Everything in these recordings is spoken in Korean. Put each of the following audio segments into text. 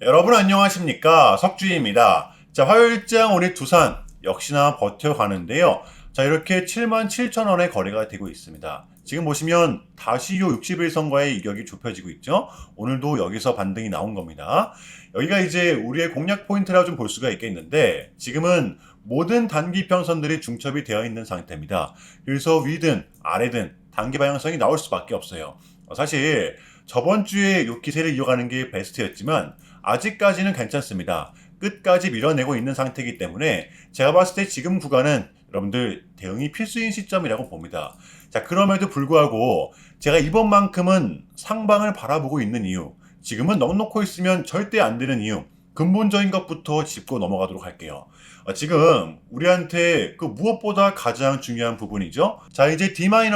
여러분 안녕하십니까 석주입니다. 자 화요일장 우리 두산 역시나 버텨가는데요. 자 이렇게 7만 7천 원의 거래가 되고 있습니다. 지금 보시면 다시 요 60일선과의 이격이 좁혀지고 있죠. 오늘도 여기서 반등이 나온 겁니다. 여기가 이제 우리의 공략 포인트라 좀 볼 수가 있겠는데 지금은 모든 단기 평선들이 중첩이 되어 있는 상태입니다. 그래서 위든 아래든 단기 방향성이 나올 수밖에 없어요. 어, 사실 저번 주에 요 기세를 이어가는 게 베스트였지만 아직까지는 괜찮습니다. 끝까지 밀어내고 있는 상태이기 때문에 제가 봤을 때 지금 구간은 여러분들 대응이 필수인 시점이라고 봅니다. 자, 그럼에도 불구하고 제가 이번만큼은 상방을 바라보고 있는 이유, 지금은 넉넉고 있으면 절대 안 되는 이유, 근본적인 것부터 짚고 넘어가도록 할게요. 어, 지금 우리한테 그 무엇보다 가장 중요한 부분이죠. 자, 이제 D-1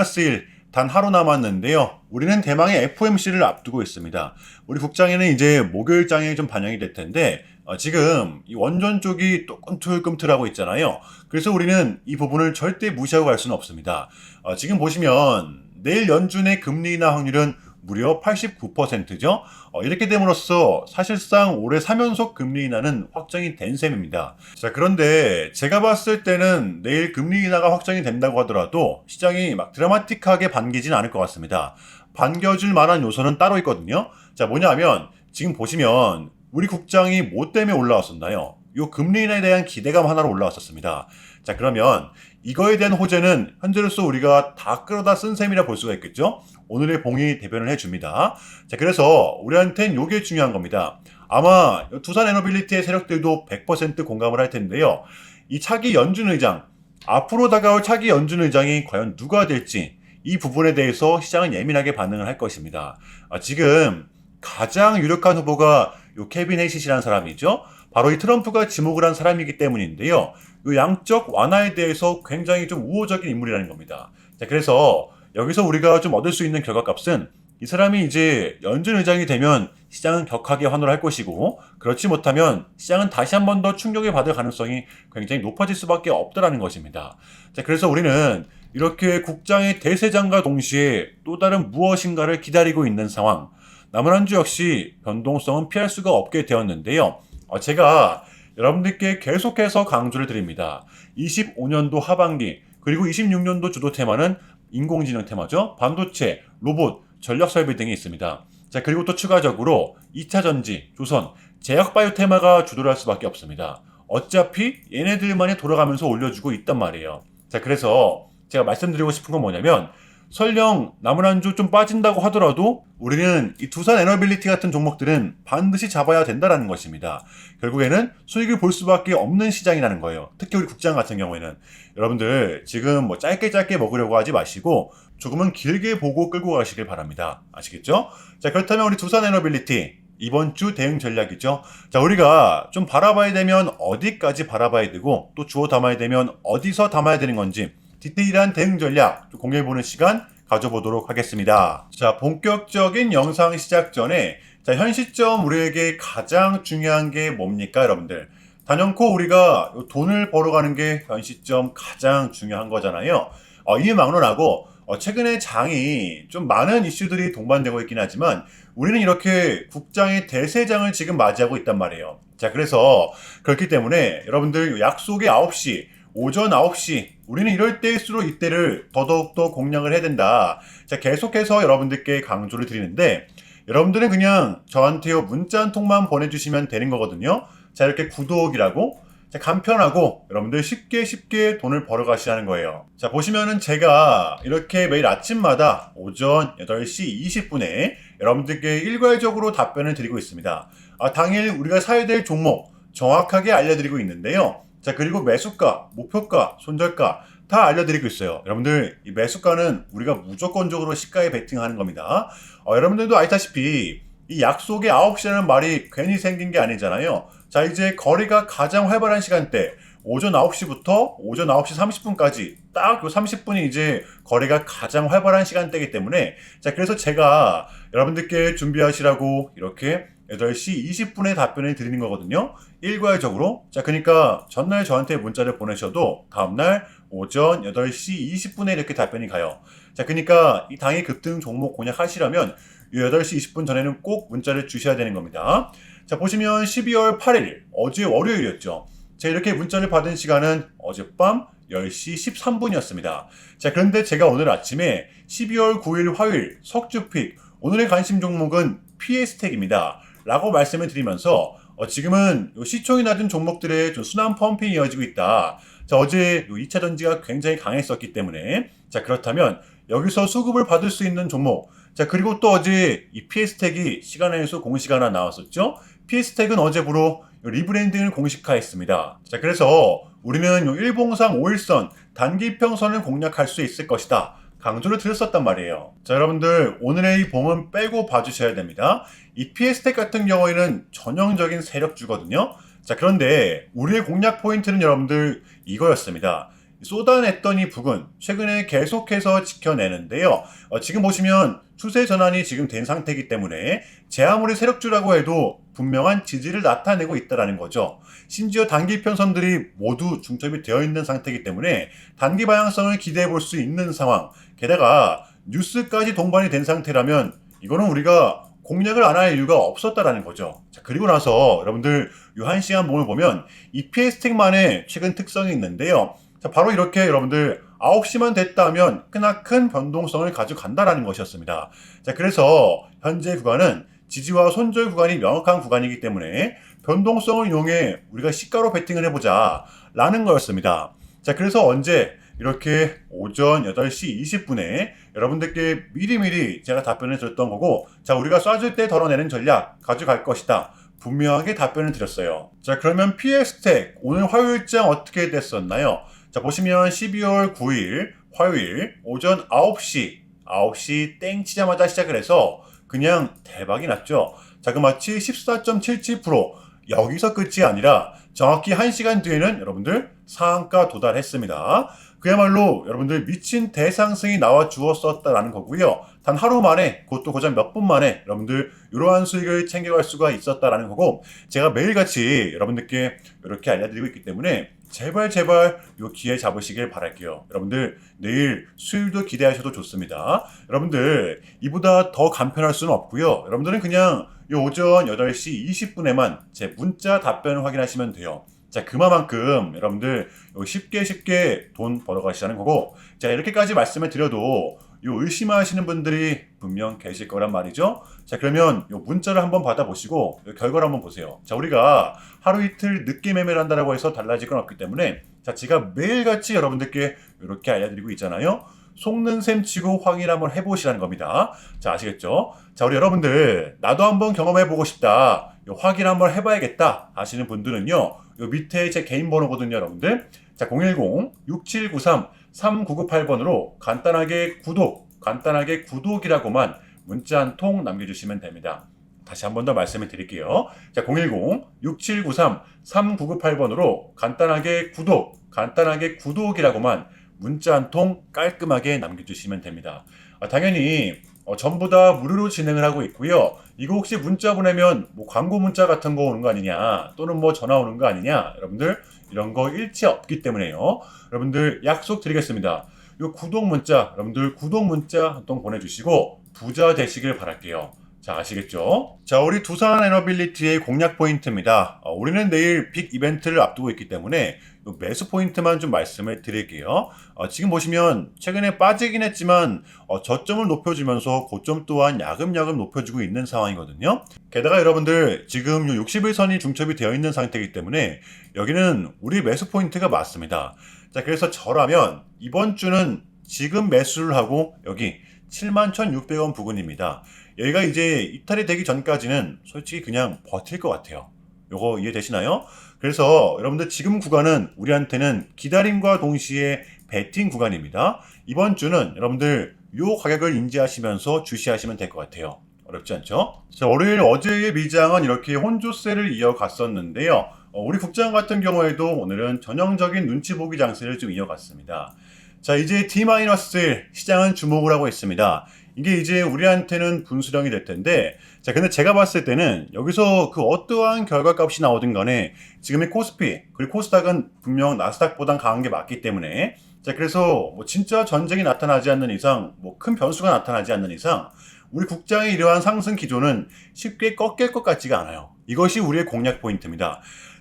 단 하루 남았는데요. 우리는 대망의 FOMC를 앞두고 있습니다. 우리 국장에는 이제 목요일 장에 좀 반영이 될 텐데 어, 지금 이 원전 쪽이 또 꿈틀꿈틀하고 있잖아요. 그래서 우리는 이 부분을 절대 무시하고 갈 수는 없습니다. 어, 지금 보시면 내일 연준의 금리 인하 확률은 무려 89%죠. 어, 이렇게 됨으로써 사실상 올해 3연속 금리 인하는 확정이 된 셈입니다. 자, 그런데 제가 봤을 때는 내일 금리 인하가 확정이 된다고 하더라도 시장이 막 드라마틱하게 반기진 않을 것 같습니다. 반겨줄 만한 요소는 따로 있거든요. 자, 뭐냐면 지금 보시면 우리 국장이 뭐 때문에 올라왔었나요? 요 금리 인하에 대한 기대감 하나로 올라왔었습니다. 자, 그러면 이거에 대한 호재는 현재로서 우리가 다 끌어다 쓴 셈이라 볼 수가 있겠죠? 오늘의 봉이 대변을 해줍니다. 자, 그래서 우리한테는 요게 중요한 겁니다. 아마 두산 에너빌리티의 세력들도 100% 공감을 할 텐데요. 이 차기 연준 의장, 앞으로 다가올 차기 연준 의장이 과연 누가 될지 이 부분에 대해서 시장은 예민하게 반응을 할 것입니다. 아, 지금 가장 유력한 후보가 요 케빈 헤이시라는 사람이죠. 바로 이 트럼프가 지목을 한 사람이기 때문인데요. 이 양적 완화에 대해서 굉장히 좀 우호적인 인물이라는 겁니다. 자, 그래서 여기서 우리가 좀 얻을 수 있는 결과값은 이 사람이 이제 연준 의장이 되면 시장은 격하게 환호를 할 것이고 그렇지 못하면 시장은 다시 한 번 더 충격을 받을 가능성이 굉장히 높아질 수밖에 없다라는 것입니다. 자, 그래서 우리는 이렇게 국장의 대세장과 동시에 또 다른 무엇인가를 기다리고 있는 상황. 남은 한주 역시 변동성은 피할 수가 없게 되었는데요. 어, 제가 여러분들께 계속해서 강조를 드립니다. 25년도 하반기 그리고 26년도 주도 테마는 인공지능 테마죠. 반도체, 로봇, 전력 설비 등이 있습니다. 자, 그리고 또 추가적으로 2차 전지, 조선, 제약 바이오 테마가 주도를 할 수밖에 없습니다. 어차피 얘네들만이 돌아가면서 올려주고 있단 말이에요. 자, 그래서 제가 말씀드리고 싶은 건 뭐냐면 설령 남은 한주좀 빠진다고 하더라도 우리는 이 두산 에너빌리티 같은 종목들은 반드시 잡아야 된다라는 것입니다. 결국에는 수익을 볼 수밖에 없는 시장이라는 거예요. 특히 우리 국장 같은 경우에는 여러분들 지금 뭐 짧게 짧게 먹으려고 하지 마시고 조금은 길게 보고 끌고 가시길 바랍니다. 아시겠죠? 자 그렇다면 우리 두산 에너빌리티 이번 주 대응 전략이죠. 자, 우리가 좀 바라봐야 되면 어디까지 바라봐야 되고 또 주워 담아야 되면 어디서 담아야 되는 건지 디테일한 대응 전략 공유해보는 시간 가져보도록 하겠습니다. 자, 본격적인 영상 시작 전에 자, 현 시점 우리에게 가장 중요한 게 뭡니까, 여러분들? 단연코 우리가 돈을 벌어가는 게 현 시점 가장 중요한 거잖아요. 어, 이에 막론하고 어, 최근에 장이 좀 많은 이슈들이 동반되고 있긴 하지만 우리는 이렇게 국장의 대세장을 지금 맞이하고 있단 말이에요. 자, 그래서 그렇기 때문에 여러분들 약속의 9시 오전 9시 우리는 이럴 때일수록 이때를 더더욱더 공략을 해야 된다. 자, 계속해서 여러분들께 강조를 드리는데 여러분들은 그냥 저한테요 문자 한 통만 보내주시면 되는 거거든요. 자, 이렇게 구독이라고 자, 간편하고 여러분들 쉽게 쉽게 돈을 벌어 가시라는 거예요. 자, 보시면은 제가 이렇게 매일 아침마다 오전 8시 20분에 여러분들께 일괄적으로 답변을 드리고 있습니다. 아, 당일 우리가 사야 될 종목 정확하게 알려드리고 있는데요. 자, 그리고 매수가, 목표가, 손절가 다 알려드리고 있어요. 여러분들, 이 매수가는 우리가 무조건적으로 시가에 베팅하는 겁니다. 어, 여러분들도 알다시피 이 약속의 9시라는 말이 괜히 생긴 게 아니잖아요. 자, 이제 거리가 가장 활발한 시간대, 오전 9시부터 오전 9시 30분까지 딱 그 30분이 이제 거래가 가장 활발한 시간대이기 때문에 자, 그래서 제가 여러분들께 준비하시라고 이렇게 8시 20분에 답변을 드리는 거거든요. 일괄적으로. 자, 그러니까 전날 저한테 문자를 보내셔도 다음날 오전 8시 20분에 이렇게 답변이 가요. 자, 그러니까 이 당일 급등 종목 공략하시려면 이 8시 20분 전에는 꼭 문자를 주셔야 되는 겁니다. 자, 자, 보시면 12월 8일, 어제 월요일이었죠. 자, 이렇게 문자를 받은 시간은 어젯밤 10시 13분이었습니다. 자, 그런데 제가 오늘 아침에 12월 9일 화요일 석주픽, 오늘의 관심 종목은 PS텍입니다. 라고 말씀을 드리면서 어, 지금은 요 시총이 낮은 종목들의 좀 순환 펌핑이 이어지고 있다. 자, 어제 요 2차 전지가 굉장히 강했었기 때문에 자, 그렇다면 여기서 수급을 받을 수 있는 종목. 자, 그리고 또 어제 이 PS텍이 시간 에서 공시가 하나 나왔었죠. PS텍은 어제부로 요 리브랜딩을 공식화했습니다. 자, 그래서 우리는 요 일봉상 5일선 단기 평선을 공략할 수 있을 것이다. 강조를 드렸었단 말이에요. 자, 여러분들, 오늘의 이 봉은 빼고 봐주셔야 됩니다. 이 PS텍 같은 경우에는 전형적인 세력주거든요. 자, 그런데 우리의 공략 포인트는 여러분들 이거였습니다. 이 부근, 최근에 계속해서 지켜내는데요. 어, 지금 보시면 추세 전환이 지금 된 상태이기 때문에 제 아무리 세력주라고 해도 분명한 지지를 나타내고 있다는 거죠. 심지어 단기 편선들이 모두 중첩이 되어 있는 상태이기 때문에 단기 방향성을 기대해 볼 수 있는 상황. 게다가 뉴스까지 동반이 된 상태라면 이거는 우리가 공략을 안 할 이유가 없었다라는 거죠. 자, 그리고 나서 여러분들 요 한 시간 몸을 보면 이 PS텍만의 최근 특성이 있는데요. 자, 바로 이렇게 여러분들 9시만 됐다 하면 크나큰 변동성을 가져간다라는 것이었습니다. 자, 그래서 현재 구간은 지지와 손절 구간이 명확한 구간이기 때문에 변동성을 이용해 우리가 시가로 베팅을 해보자 라는 거였습니다. 자, 그래서 언제 이렇게 오전 8시 20분에 여러분들께 미리미리 제가 답변을 드렸던 거고, 자, 우리가 쏴줄 때 덜어내는 전략 가져갈 것이다. 분명하게 답변을 드렸어요. 자, 그러면 PS텍 오늘 화요일장 어떻게 됐었나요? 자, 보시면 12월 9일 화요일 오전 9시, 9시 땡 치자마자 시작을 해서 그냥 대박이 났죠. 자, 그 마치 14.77% 여기서 끝이 아니라 정확히 1시간 뒤에는 여러분들 상한가 도달했습니다. 그야말로 여러분들 미친 대상승이 나와 주었었다라는 거고요. 단 하루 만에, 그것도 고작 몇 분 만에 여러분들 이러한 수익을 챙겨갈 수가 있었다라는 거고, 제가 매일같이 여러분들께 이렇게 알려드리고 있기 때문에 제발 제발 요 기회 잡으시길 바랄게요. 여러분들 내일 수요일도 기대하셔도 좋습니다. 여러분들 이보다 더 간편할 수는 없고요. 여러분들은 그냥 요 오전 8시 20분에만 제 문자 답변을 확인하시면 돼요. 자, 그만큼 여러분들 요 쉽게 쉽게 돈 벌어가시라는 거고, 자, 이렇게까지 말씀을 드려도 요 의심하시는 분들이 분명 계실 거란 말이죠. 자, 그러면 요 문자를 한번 받아보시고 요 결과를 한번 보세요. 자, 우리가 하루 이틀 늦게 매매를 한다라고 해서 달라질 건 없기 때문에 자, 제가 매일같이 여러분들께 이렇게 알려드리고 있잖아요. 속는 셈 치고 확인 한번 해보시라는 겁니다. 자, 아시겠죠? 자, 우리 여러분들, 나도 한번 경험해보고 싶다. 요 확인 한번 해봐야겠다. 하시는 분들은요, 요 밑에 제 개인 번호거든요, 여러분들. 자, 010-6793-3998번으로 간단하게 구독, 간단하게 구독이라고만 문자 한 통 남겨주시면 됩니다. 다시 한 번 더 말씀을 드릴게요. 자, 010-6793-3998번으로 간단하게 구독, 간단하게 구독이라고만 문자 한 통 깔끔하게 남겨주시면 됩니다. 아, 당연히 어, 전부 다 무료로 진행을 하고 있고요. 이거 혹시 문자 보내면 뭐 광고 문자 같은 거 오는 거 아니냐, 또는 뭐 전화 오는 거 아니냐, 여러분들 이런 거 일체 없기 때문에요. 여러분들 약속 드리겠습니다. 요 구독 문자, 여러분들 구독 문자 한 통 보내주시고 부자 되시길 바랄게요. 자, 아시겠죠? 자, 우리 두산 에너빌리티의 공략 포인트입니다. 어, 우리는 내일 빅 이벤트를 앞두고 있기 때문에 요 매수 포인트만 좀 말씀을 드릴게요. 어, 지금 보시면 최근에 빠지긴 했지만 어, 저점을 높여주면서 고점 또한 야금야금 높여주고 있는 상황이거든요. 게다가 여러분들 지금 요 61선이 중첩이 되어 있는 상태이기 때문에 여기는 우리 매수 포인트가 맞습니다. 자, 그래서 저라면 이번 주는 지금 매수를 하고 여기 71,600원 부근입니다. 여기가 이제 이탈이 되기 전까지는 솔직히 그냥 버틸 것 같아요. 요거 이해되시나요? 그래서 여러분들 지금 구간은 우리한테는 기다림과 동시에 베팅 구간입니다. 이번 주는 여러분들 요 가격을 인지하시면서 주시하시면 될 것 같아요. 어렵지 않죠? 자, 월요일 어제의 미장은 이렇게 혼조세를 이어갔었는데요. 어, 우리 국장 같은 경우에도 오늘은 전형적인 눈치 보기 장세를 좀 이어갔습니다. 자, 이제 D-1 시장은 주목을 하고 있습니다. 이게 이제 우리한테는 분수령이 될 텐데, 자, 근데 제가 봤을 때는 여기서 그 어떠한 결과값이 나오든 간에 지금의 코스피, 그리고 코스닥은 분명 나스닥보단 강한 게 맞기 때문에, 자, 그래서 뭐 진짜 전쟁이 나타나지 않는 이상, 뭐 큰 변수가 나타나지 않는 이상, 우리 국장의 이러한 상승 기조는 쉽게 꺾일 것 같지가 않아요. 이것이 우리의 공략 포인트입니다.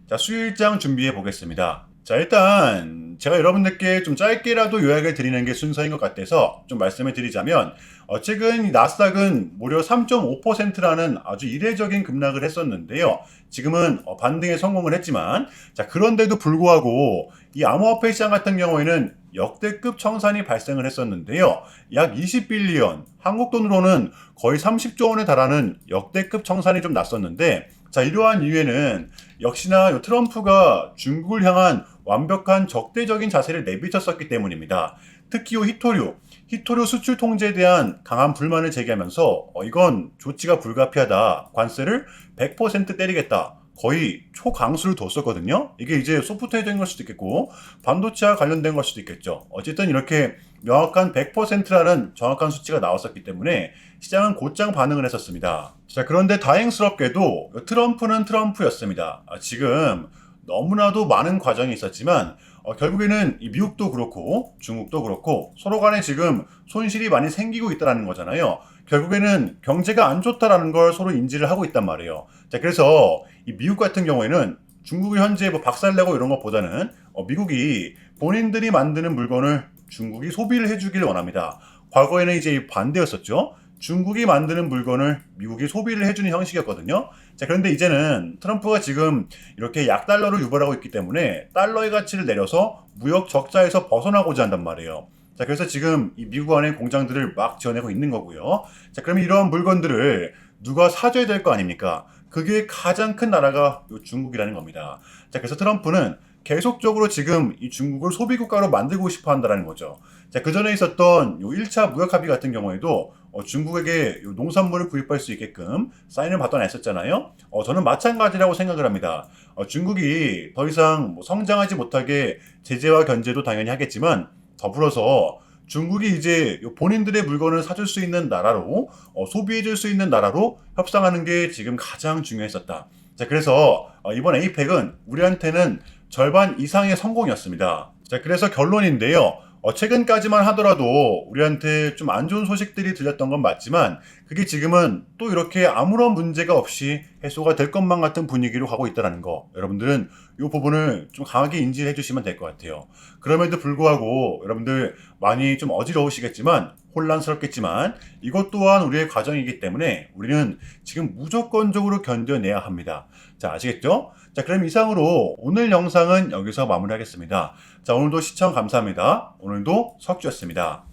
자, 수요일장 준비해 보겠습니다. 자, 일단 제가 여러분들께 좀 짧게라도 요약을 드리는 게 순서인 것 같아서 좀 말씀을 드리자면 어, 최근 이 나스닥은 무려 3.5%라는 아주 이례적인 급락을 했었는데요. 지금은 어, 반등에 성공을 했지만 자, 그런데도 불구하고 이 암호화폐 시장 같은 경우에는 역대급 청산이 발생을 했었는데요. 약 20빌리언, 한국 돈으로는 거의 30조 원에 달하는 역대급 청산이 좀 났었는데 자, 이러한 이유에는 역시나 요 트럼프가 중국을 향한 완벽한 적대적인 자세를 내비쳤었기 때문입니다. 특히 요 히토류, 히토류 수출 통제에 대한 강한 불만을 제기하면서 어, 이건 조치가 불가피하다. 관세를 100% 때리겠다. 거의 초강수를 뒀었거든요. 이게 이제 소프트웨어적인 걸 수도 있겠고 반도체와 관련된 걸 수도 있겠죠. 어쨌든 이렇게 명확한 100%라는 정확한 수치가 나왔었기 때문에 시장은 곧장 반응을 했었습니다. 자, 그런데 다행스럽게도 트럼프는 트럼프였습니다. 아, 지금 너무나도 많은 과정이 있었지만 어, 결국에는 이 미국도 그렇고 중국도 그렇고 서로 간에 지금 손실이 많이 생기고 있다는 거잖아요. 결국에는 경제가 안 좋다라는 걸 서로 인지를 하고 있단 말이에요. 자, 그래서 이 미국 같은 경우에는 중국이 현재 뭐 박살내고 이런 것보다는 어, 미국이 본인들이 만드는 물건을 중국이 소비를 해주기를 원합니다. 과거에는 이제 반대였었죠. 중국이 만드는 물건을 미국이 소비를 해주는 형식이었거든요. 자, 그런데 이제는 트럼프가 지금 이렇게 약달러를 유발하고 있기 때문에 달러의 가치를 내려서 무역 적자에서 벗어나고자 한단 말이에요. 자, 그래서 지금 이 미국 안에 공장들을 막 지어내고 있는 거고요. 자, 그러면 이러한 물건들을 누가 사줘야 될 거 아닙니까? 그게 가장 큰 나라가 요 중국이라는 겁니다. 자, 그래서 트럼프는 계속적으로 지금 이 중국을 소비국가로 만들고 싶어 한다는 거죠. 자, 그 전에 있었던 요 1차 무역 합의 같은 경우에도 어, 중국에게 요 농산물을 구입할 수 있게끔 사인을 받아냈었잖아요. 어, 저는 마찬가지라고 생각을 합니다. 어, 중국이 더 이상 뭐 성장하지 못하게 제재와 견제도 당연히 하겠지만 더불어서 중국이 이제 요 본인들의 물건을 사줄 수 있는 나라로 어, 소비해줄 수 있는 나라로 협상하는 게 지금 가장 중요했었다. 자, 그래서 어, 이번 에이펙은 우리한테는 절반 이상의 성공이었습니다. 자, 그래서 결론인데요. 어, 최근까지만 하더라도 우리한테 좀 안 좋은 소식들이 들렸던 건 맞지만 그게 지금은 또 이렇게 아무런 문제가 없이 해소가 될 것만 같은 분위기로 가고 있다는 거 여러분들은 이 부분을 좀 강하게 인지해 주시면 될 것 같아요. 그럼에도 불구하고 여러분들 많이 좀 어지러우시겠지만 혼란스럽겠지만 이것 또한 우리의 과정이기 때문에 우리는 지금 무조건적으로 견뎌내야 합니다. 자, 아시겠죠? 자, 그럼 이상으로 오늘 영상은 여기서 마무리하겠습니다. 자, 오늘도 시청 감사합니다. 오늘도 석주였습니다.